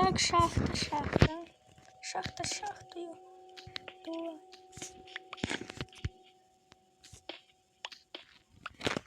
Так, шахта, шахта. Шахта, шахтою.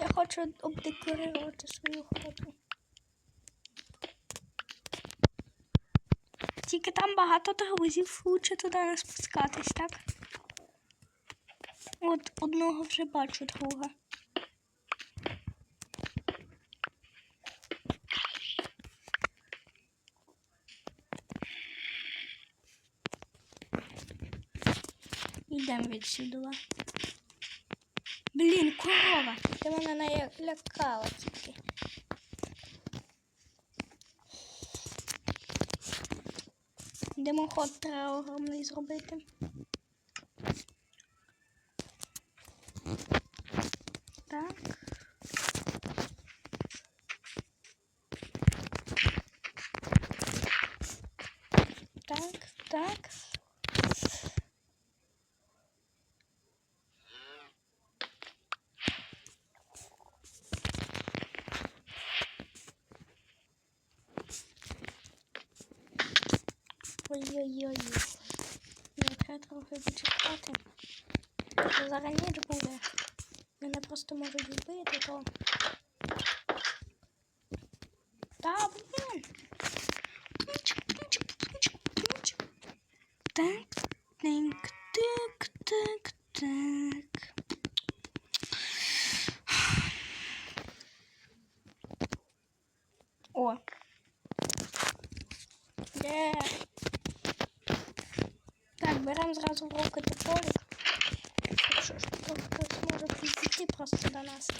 Я хочу обдекорувати свою хату. Тільки там багато друзів, лучше туди не спускатись, так? От одного вже бачу друга. Йдемо відсюди. Блін, корова! Ти мене налякала тільки. Димоход треба огромний зробити. Так. Так, так. Ой-ой-ой. Мені треба трохи почекати. Зараз ніч буде. Мене просто можуть вбити, то. Та, блін. Так, так, так, так, так. О. Є. Беремо зразу в руки тополік. Якщо ж то хтось може підійти просто до нас.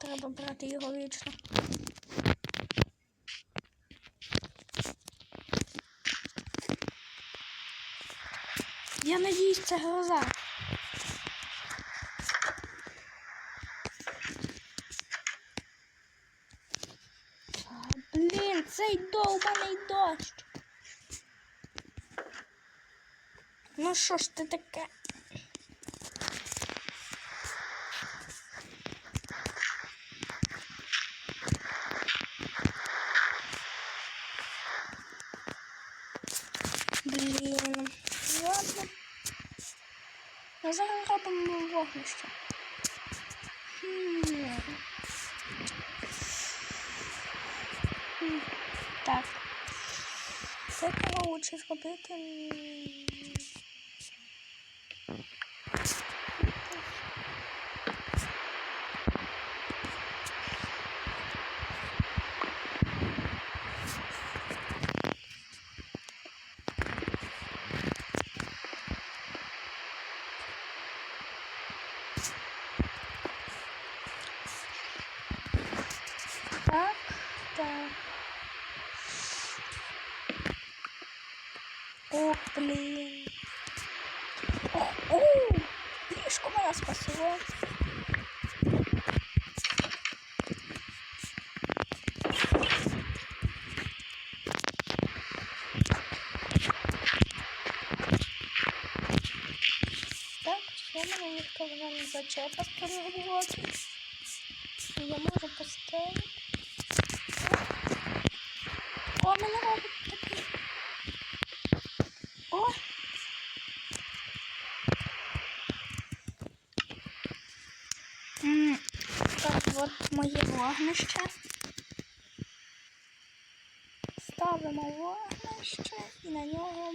Треба брати його вічно. Я надіюсь, це гроза. Блін, цей довбаний дощ. Ну що ж ти таке? Блін, ладно. Ми зараз робимо вогнище. Так. Це кого лучше зробити? М, Так, так. Ох, блін. Ох, о, ліжко мене спасило. Так, що мене ніхто вже не зачепа спробувати. Я можу поставити. О, мене робить такий. О! М, От моє вогнище. Ставимо вогнище і на нього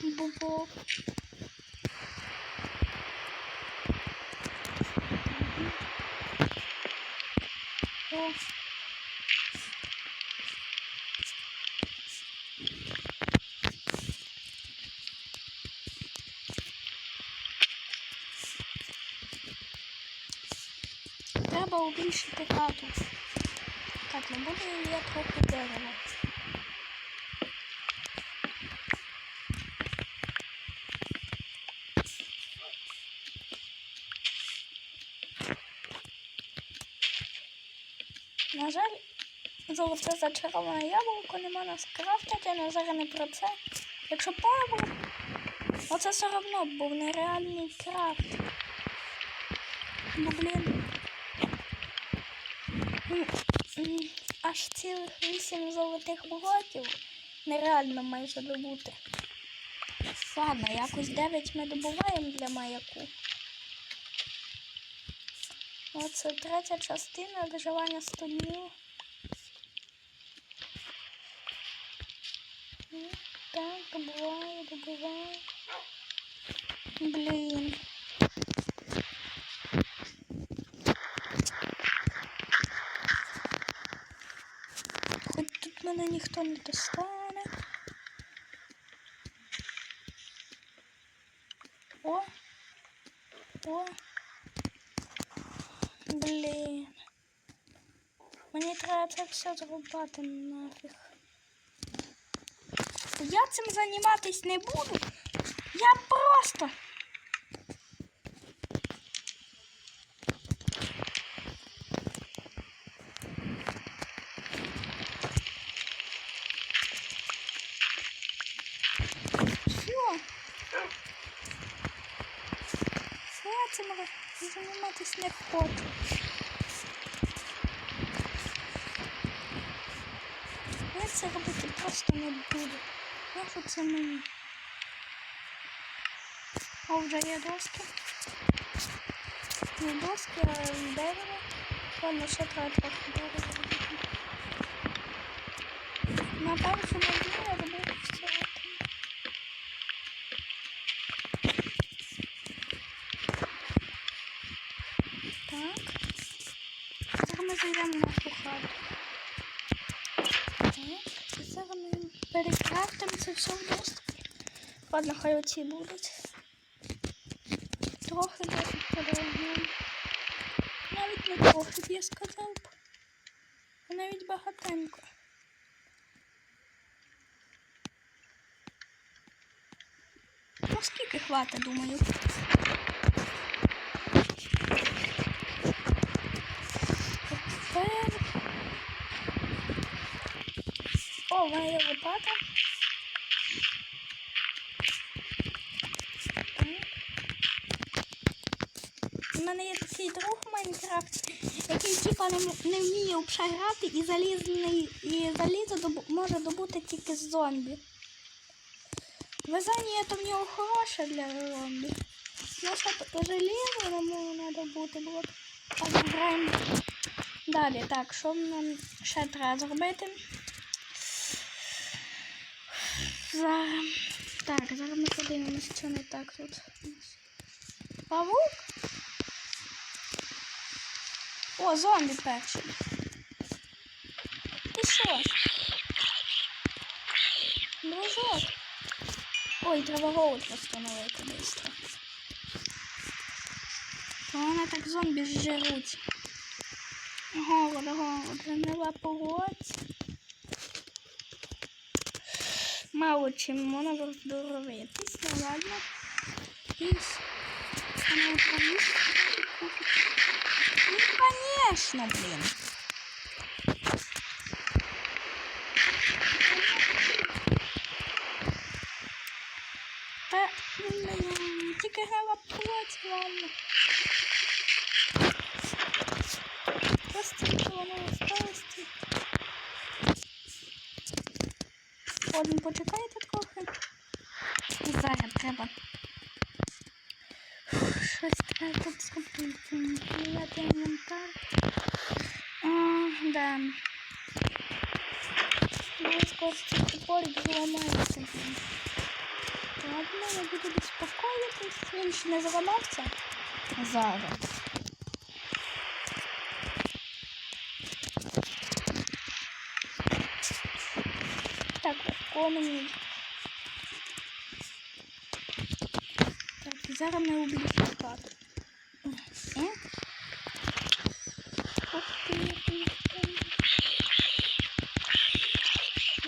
бубок. О. Треба убільшити хату. Так, не буде я трохи дерева. На жаль, золоте зачароване яблуко нема нас крафтити, але зараз не про це. Якщо було, оце все одно був нереальний крафт. Ну, блін. Аж цілих вісім золотих блоків. Нереально майже добути. Ладно, якось 9 ми добуваємо для маяку. Оце третя частина виживання 100 днів. Ну, Так, добуваю, добуваю. Блін. мене ніхто не достане. О! О! Блін. Мені треба це все зрубати нафіг. Я цим займатись не буду. Я просто. цим займатись не хочу. Я це робити просто не буду. Нащо це мені? О, вже є доски. Не доски, а дерево. Ладно, ще треба трохи дерева робити. На першому дні я робив все. Так. Зайдемо в нашу хату. Так, зараз ми перекрафтимо це все в. Ладно, хай оці будуть. Трохи досить подорожуємо. Навіть не трохи, я сказав. б. А навіть багатенько. Ну, скільки хватить, думаю. Тепер... О, в мене є лопата. У мене є такий друг в Майнкрафті, який типа не, не вміє взагалі грати і залізний і залізо добу, може добути тільки з зомбі. Вязання то в нього хороше для зомбі. Що тут желізо нам треба бути було. б. Так, граємо. Далі, так, що нам ще треба зробити? Зараз. Так, зараз ми подивимося, що не так тут. Павук? О, зомбі перший. Ти що? Дружок. Ой, треба голод встановити быстро. То вони так зомбі жруть. Голод, голод, гнила погодь. Мало чим можна здоровитись, ну ладно. Ну, конечно, блин. Та, блин, тільки плоть, ладно. Просто воно осталось. Ладно, почекайте трохи. І зараз треба. Щось треба тут зробити. Міняти інвентар. А, да. Скоро цей топорик зламається. Ладно, я буду безпокоїтись. Він ще не зламався. Зараз. Так, комені. Так, і зараз ми уб'ємо хату. Е? Ух ти, який там.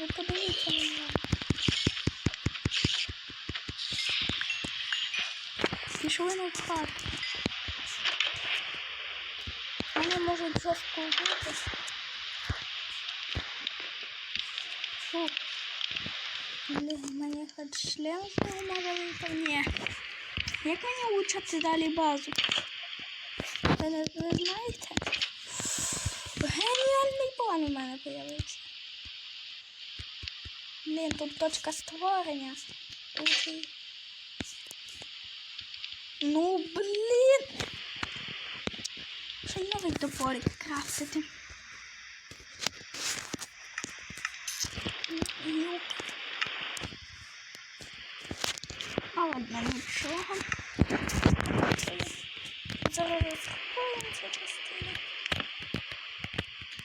Ви подивіться на нього. Пішли на хату. Вони можуть жорстко вбити. Фу. Мені хоч шлем з нього може вийти? Ні. Як мені учати далі базу? Ви, не- ви знаєте? Геніальний Вогонь у мене появився. Блін, тут точка створення. Окей. Ну, блін. Ще новий топорик крафтити. Юк. Ладно, нічого. Зараз розкопаємо цю частину.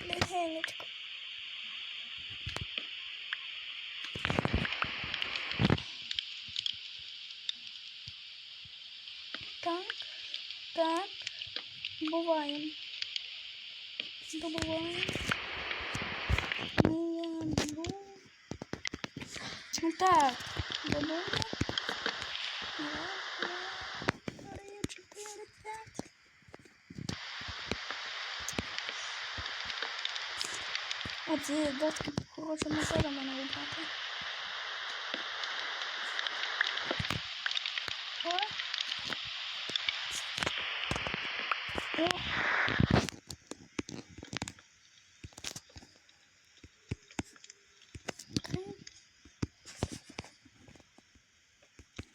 Легенечко. Так, так. Буваємо. Добуваємо. Ну, я беру. Ну так, добуємо. П'ять. Оці доски хороші методи мене вибрати. О. О. Три.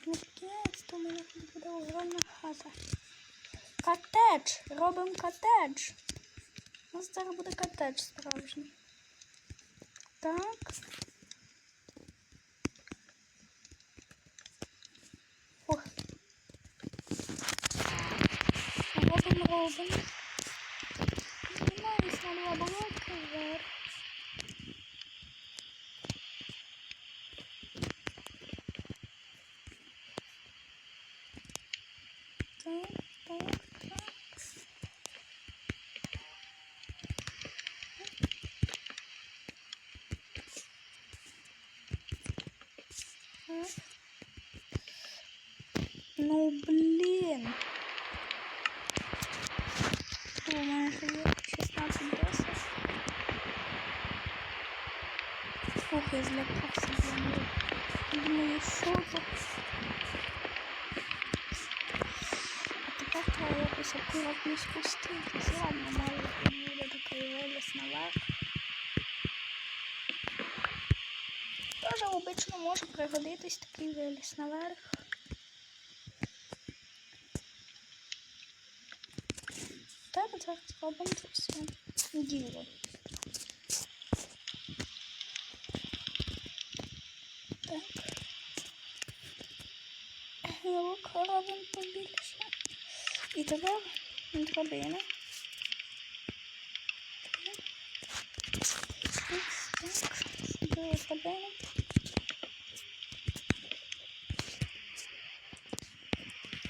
Наконец-то у мене тут буде огромна хата. Котедж! Робимо котедж. У нас зараз буде котедж справжній. Так. Ох. Робимо, робимо. Так, так. Так. Ну, блин. У мене є 16 досить. Ох, я злякався блин. Думаю, що це? А тепер треба якось акуратно спуститись. Ладно, мало буде такий виліз наверх. Тоже обично може пригодитись такий виліз наверх. Так, зараз зробимо це все діло. Так. Гілок робимо побільше. І тепер драбина. Так, так, сюди драбину.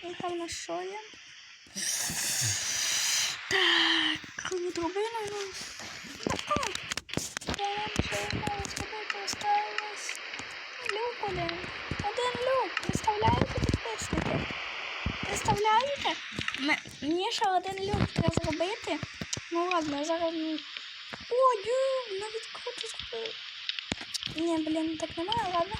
І гарно що є. Так, осталось. Люк один. Люк. Представляєте, підписники? Представляєте? Мені ще один люк треба зробити. Ну ладно, зараз. О, ю, навіть круто зробив. Ні, блін, так немає, ладно.